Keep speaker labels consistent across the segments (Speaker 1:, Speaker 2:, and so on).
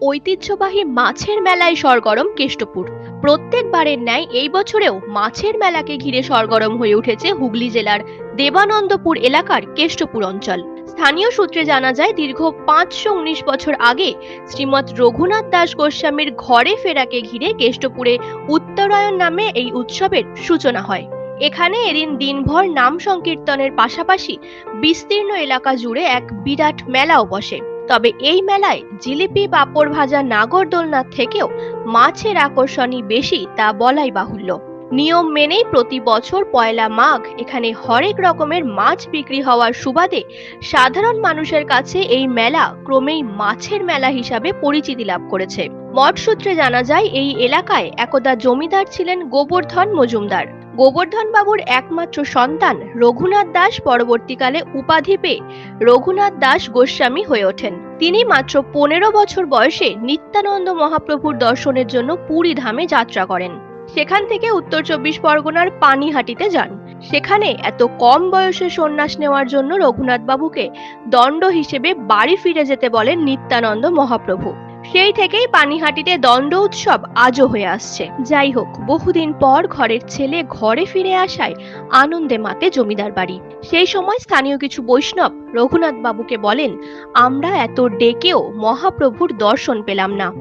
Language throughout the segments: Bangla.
Speaker 1: ঐতিহ্যবাহী মাছের মেলায় সরগরম কেষ্টপুর। প্রত্যেকবারের ন্যায় এই বছরেও মাছের মেলাকে ঘিরে সরগরম হয়ে উঠেছে হুগলি জেলার দেবানন্দপুর এলাকার কেষ্টপুর অঞ্চল। স্থানীয় সূত্রে জানা যায়, দীর্ঘ পাঁচশো উনিশ বছর আগে শ্রীমৎ রঘুনাথ দাস গোস্বামীর ঘরে ফেরাকে ঘিরে কেষ্টপুরে উত্তরায়ণ নামে এই উৎসবের সূচনা হয়। এখানে এদিন দিনভর নাম সংকীর্তনের পাশাপাশি বিস্তীর্ণ এলাকা জুড়ে এক বিরাট মেলাও বসে। তবে এই মেলায় জিলিপি, পাঁপড় ভাজা নাগরদোলনার থেকেও মাছের আকর্ষণই বেশি তা বলাই বাহুল্য। নিয়ম মেনেই প্রতি বছর পয়লা মাঘ এখানে হরেক রকমের মাছ বিক্রি হওয়ার সুবাদে সাধারণ মানুষের কাছে এই মেলা ক্রমেই মাছের মেলা হিসাবে পরিচিতি লাভ করেছে। মঠ সূত্রে জানা যায়, এই এলাকায় একদা জমিদার ছিলেন গোবর্ধন মজুমদার। গোবর্ধন বাবুর একমাত্র সন্তান রঘুনাথ দাস পরবর্তীকালে উপাধি পেয়ে রঘুনাথ দাস গোস্বামী হয়ে ওঠেন। তিনি মাত্র পনেরো বছর বয়সে নিত্যানন্দ মহাপ্রভুর দর্শনের জন্য পুরী ধামে যাত্রা করেন। সেখান থেকে উত্তর চব্বিশ পরগনার পানিহাটিতে যান। সেখানে এত কম বয়সে সন্ন্যাস নেওয়ার জন্য রঘুনাথ বাবুকে দণ্ড হিসেবে বাড়ি ফিরে যেতে বলেন নিত্যানন্দ মহাপ্রভু। সেই থেকেই পানিহাটিতে দণ্ড উৎসব আজও হয়ে আসছে। যাই হোক, বহুদিন পর ঘরের ছেলে ঘরে ফিরে আসায় আনন্দে মাতে জমিদার বাড়ি। সেই সময় স্থানীয় কিছু বৈষ্ণব রঘুনাথ বাবুকে বলেন, আমরা এত ডেকেও মহাপ্রভুর দর্শন পেলাম না।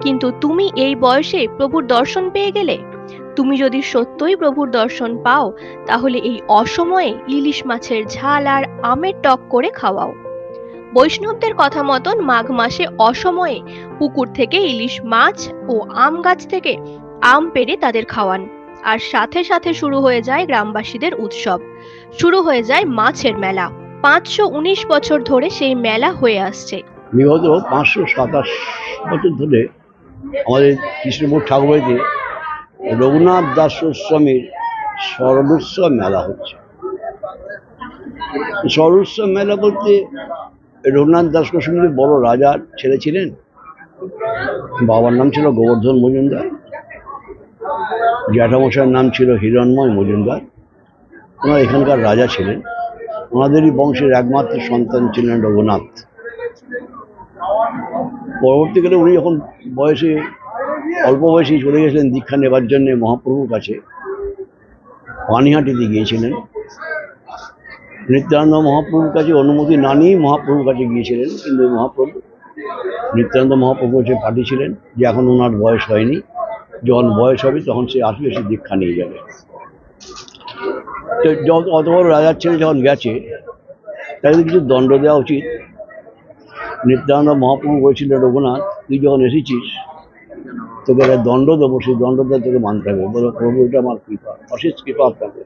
Speaker 1: কিন্তু তুমি এই বয়সে প্রভুর দর্শন পেয়ে গেলে? তুমি যদি সত্যই প্রভুর দর্শন পাও, তাহলে এই অসময়ে ইলিশ মাছের ঝাল আর আমের টক করে খাওয়াও। বৈষ্ণবদের কথা মতন মাঘ মাসে অসময়ে পুকুর থেকে ইলিশ মাছ ও আম গাছ থেকে আম পেড়ে তাদের খাওয়ান। আর সাথে সাথে শুরু হয়ে যায় গ্রামবাসীদের উৎসব। শুরু হয়ে যায় মাছের মেলা। পাঁচশো উনিশ বছর ধরে সেই মেলা হয়ে আসছে।
Speaker 2: বিগত পাঁচশো সাতাশ বছর ধরে আমাদের কৃষ্ণপুর ঠাকুরবাড়িতে রঘুনাথ দাস গোস্বামীর স্মরণোৎসব মেলা হচ্ছে। স্মরণোৎসব মেলা বলতে রঘুনাথ দাস গোস্বামীর বড় রাজার ছেলে ছিলেন। বাবার নাম ছিল গোবর্ধন মজুমদার। জ্যাঠামশাইয়ের নাম ছিল হিরণময় মজুমদার। ওনার এখানকার রাজা ছিলেন। ওনাদেরই বংশের একমাত্র সন্তান ছিলেন রঘুনাথ। পরবর্তীকালে উনি যখন বয়সে, অল্প বয়সেই চলে গেছিলেন দীক্ষা নেবার জন্য মহাপ্রভুর কাছে, পানিহাটিতে গিয়েছিলেন। নিত্যানন্দ মহাপ্রভুর কাছে অনুমতি না নিয়েই মহাপ্রভুর কাছে গিয়েছিলেন, কিন্তু মহাপ্রভু, নিত্যানন্দ মহাপ্রভু হচ্ছে পাঠিয়েছিলেন যে এখন ওনার বয়স হয়নি, যখন বয়স হবে তখন সে আসলে সে দীক্ষা নিয়ে যাবে। তো অত বড় রাজার ছেলে যখন গেছে, তাকে কিছু দণ্ড দেওয়া উচিত। নিত্যানন্দ মহাপ্রভু বলেছিল, রঘুনাথ, তুই যখন এসেছিস, তোকে একটা দণ্ড দেবো, সেই দণ্ডটা তোকে মানতে হবে। বলো, প্রভু, এটা আমার কৃপা, অশেষ কৃপা আপনাকে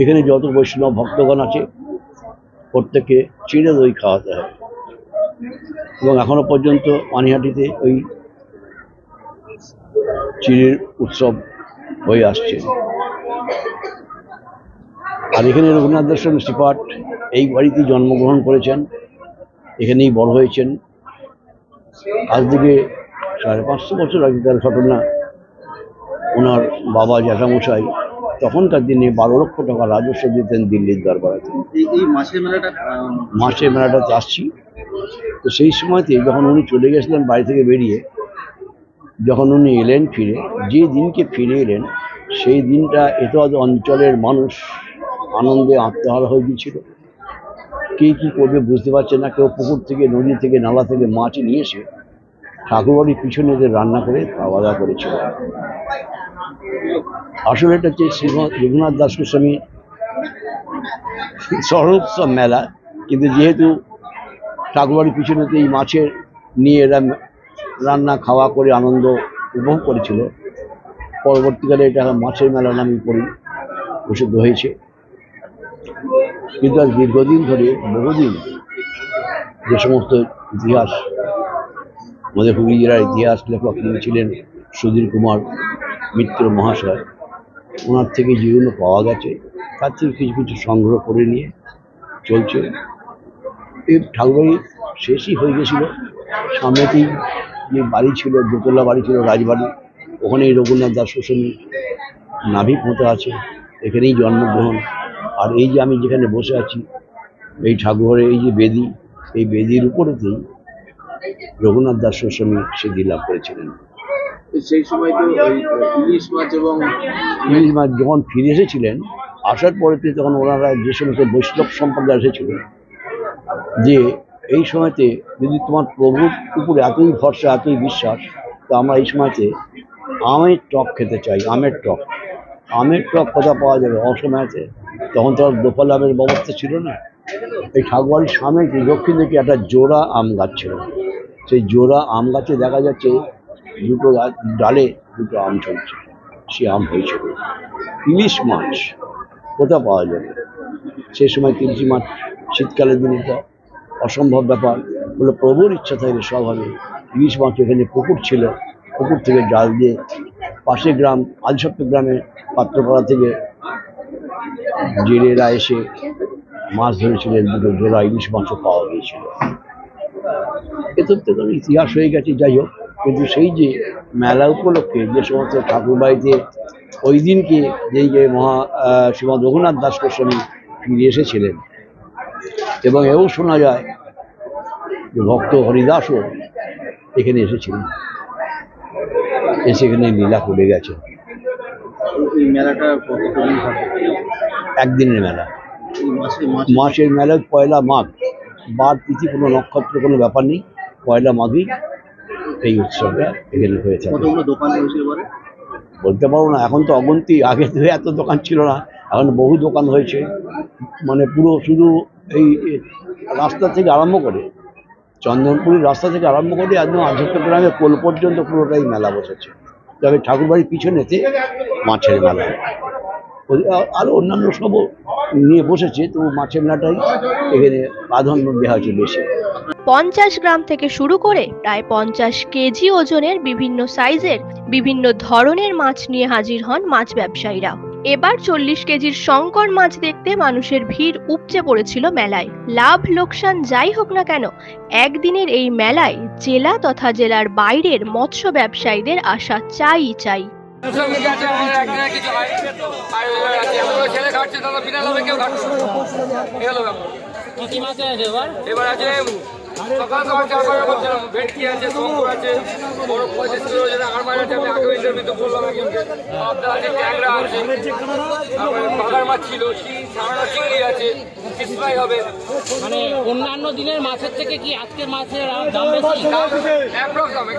Speaker 2: এখানে যত বৈষ্ণব ভক্তগণ আছে, প্রত্যেককে চিড়ে দই খাওয়াতে হবে এবং এখনও পর্যন্ত পানিহাটিতে ওই চিড়ের উৎসব হয়ে আসছে। আর এখানে রঘুনাথ দর্শন শ্রীপাঠ এই বাড়িতে জন্মগ্রহণ করেছেন। এখানেই বড় হয়েছেন। আজ থেকে সাড়ে পাঁচশো বছর আগেকার ঘটনা ওনার বাবা জ্যাঠামশাই তখনকার দিনে বারো লক্ষ টাকা রাজস্ব দিতেন দিল্লির দরবারাতে
Speaker 3: এই মাছের মেলাটা
Speaker 2: মেলাটাতে আসছি তো সেই সময়তে যখন উনি চলে গেছিলেন বাড়ি থেকে বেরিয়ে যখন উনি এলেন ফিরে যে দিনকে ফিরে এলেন সেই দিনটা এত অঞ্চলের মানুষ আনন্দে আত্মহারা হয়ে গিয়েছিল। কে কী করবে বুঝতে পারছে না কেউ পুকুর থেকে নদী থেকে নালা থেকে মাছ নিয়ে এসে ঠাকুরবাড়ির পিছনে রান্না করে খাওয়া দাওয়া করেছিল। আসলে এটা হচ্ছে শ্রীমৎ রঘুনাথ দাস গোস্বামী সরোৎসব মেলা, কিন্তু যেহেতু ঠাকুরবাড়ির পিছনেতে এই মাছের নিয়ে এরা রান্না, খাওয়া করে আনন্দ উপভোগ করেছিল, পরবর্তীকালে এটা মাছের মেলা নামে পরি প্রসিদ্ধ হয়েছে। কিন্তু আজ দীর্ঘদিন ধরে, বহুদিন যে সমস্ত ইতিহাস, আমাদের হুগলি জেলার ইতিহাস লেখক ছিলেন সুধীর কুমার মিত্র মহাশয়, ওনার থেকে যেগুলো পাওয়া গেছে, তার থেকে কিছু কিছু সংগ্রহ করে নিয়ে চলছে। এই ঠাকুরবাড়ি শেষই হয়ে গেছিল। সামনেতেই যে বাড়ি ছিল, দোতলা বাড়ি ছিল, রাজবাড়ি, ওখানেই রঘুনাথ দাস গোস্বামী নাভি পোঁতা আছে, এখানেই জন্মগ্রহণ। আর এই যে আমি যেখানে বসে আছি, এই ঠাকুরের এই যে বেদি, এই বেদির উপরেতেই রঘুনাথ দাস গোস্বামী সিদ্ধি লাভ করেছিলেন।
Speaker 3: সেই সময় তো ইলিশ মাছ এবং
Speaker 2: ইলিশ মাছ যখন ফিরে এসেছিলেন, আসার পরেতে তখন ওনারা যে সমস্ত বৈষ্ণব সম্প্রদায় এসেছিল, যে এই সময়তে যদি তোমার প্রভুর উপরে এতই ভরসা, এতই বিশ্বাস, তো আমরা এই সময়তে আমের টক খেতে চাই, আমের টক। আমের টক কোথা পাওয়া যাবে? অসময়েতে তখন তো আর দোপাল আমের ব্যবস্থা ছিল না। এই ঠাকুরবাড়ির সামনে দক্ষিণ দিকে একটা জোড়া আম গাছ ছিল। সেই জোড়া আম গাছে দেখা যাচ্ছে দুটো ডালে দুটো আম চলছে। সে আম হয়েছিল ইলিশ মাছ কোথা পাওয়া যাবে? সে সময় ইলিশ মাছ শীতকালের দিনে তো অসম্ভব ব্যাপার। বলে প্রভুর ইচ্ছা থাকলে সব হবে। ইলিশ মাছ এখানে পুকুর ছিল। পুকুর থেকে জাল দিয়ে পাশের গ্রাম আলসপ্ত গ্রামে পাত্রপাড়া থেকে জেলেরা এসে মাছ ধরেছিলেন। দুটো জোড়া ইলিশ মাছও পাওয়া গিয়েছিল। এ তো তো ইতিহাস হয়ে গেছে। যাই হোক কিন্তু সেই যে মেলা উপলক্ষে যে সমস্ত ঠাকুর বাড়িতে ওই দিনকে যেই যে মহা শ্রীমৎ রঘুনাথ দাস গোস্বামী ফিরে এসেছিলেন। এবং এও শোনা যায় যে ভক্ত হরিদাসও এখানে এসেছিলেন। এসে এখানে লীলা করে গেছে
Speaker 3: মেলাটা
Speaker 2: একদিনের মেলা। মাসের মেলা পয়লা মাঘ। বার তিথি কোনো নক্ষত্র কোনো ব্যাপার নেই। পয়লা মাঘই এই উৎসবটা এখানে হয়ে
Speaker 3: এবারে?
Speaker 2: বলতে পারব না এখন তো অগন্তি আগে তো এত দোকান ছিল না এখন বহু দোকান হয়েছে। মানে পুরো শুধু এই রাস্তা থেকে আরম্ভ করে চন্দনপুরের রাস্তা থেকে আরম্ভ করে একদম আধ্যাত্ম গ্রামে কোল পর্যন্ত পুরোটাই মেলা বসেছে। তবে ঠাকুরবাড়ির পিছনেতে মাছের মেলা। ওই, আ- আরও অন্যান্য সবও নিয়ে বসেছে তো মাছের মেলাটাই এখানে প্রাধান্য দেওয়া হচ্ছে বেশি।
Speaker 1: পঞ্চাশ গ্রাম থেকে শুরু করে প্রায় পঞ্চাশ কেজি ওজনের বিভিন্ন সাইজের, বিভিন্ন ধরনের মাছ নিয়ে হাজির হন মাছ ব্যবসায়ীরা। এবার চল্লিশ কেজির শঙ্কর মাছ দেখতে মানুষের ভিড় উপচে পড়েছিল মেলায়। লাভ লোকসান যাই হোক না কেন, একদিনের এই মেলায় জেলা তথা জেলার বাইরের মৎস্য ব্যবসায়ীদের আসা চাই চাই।
Speaker 4: হয় আছে ছেলে খাচ্ছে তারা বিনা লাভে কেউ
Speaker 5: আছে এবার
Speaker 4: আছে সকাল সকাল চার পাঁচ বলছিলাম ভেটকি আছে শঙ্কর আছে ওজনে আর মাছ আছে আমি আগে আছে ট্যাংরা আছে ছিল ফ্রাই হবে।
Speaker 5: মানে অন্যান্য দিনের মাছের থেকে কি আজকের মাছের দাম বেশি?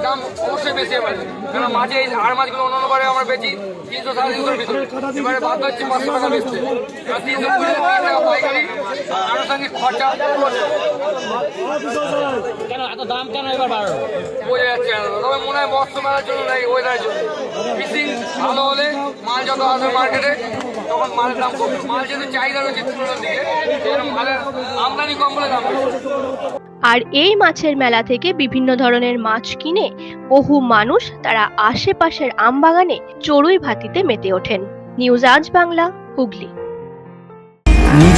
Speaker 4: দাম অবশ্যই বেশি এবার কারণ মাঝে এই আর মাছগুলো অন্যান্য বারে আমরা বেচি। তিনশো তিনশো আর আনুষঙ্গিক খরচা
Speaker 5: দাম কেন
Speaker 4: বোঝা যাচ্ছে তবে মনে হয় বর্ষ মেলার জন্য নাই ওয়েদারের জন্য ফিশিং ভালো হলে মাল যত আসবে মার্কেটে তখন মালের দাম কমবে মাল যেহেতু চাহিদা রয়েছে তুলনার দিকে মালের আমদানি কম বলে দাম।
Speaker 1: আর এই মাছের মেলা থেকে বিভিন্ন ধরনের মাছ কিনে বহু মানুষ তারা আশেপাশের আমবাগানে চড়ুই ভাতিতে মেতে ওঠেন। নিউজ আজ বাংলা, হুগলি।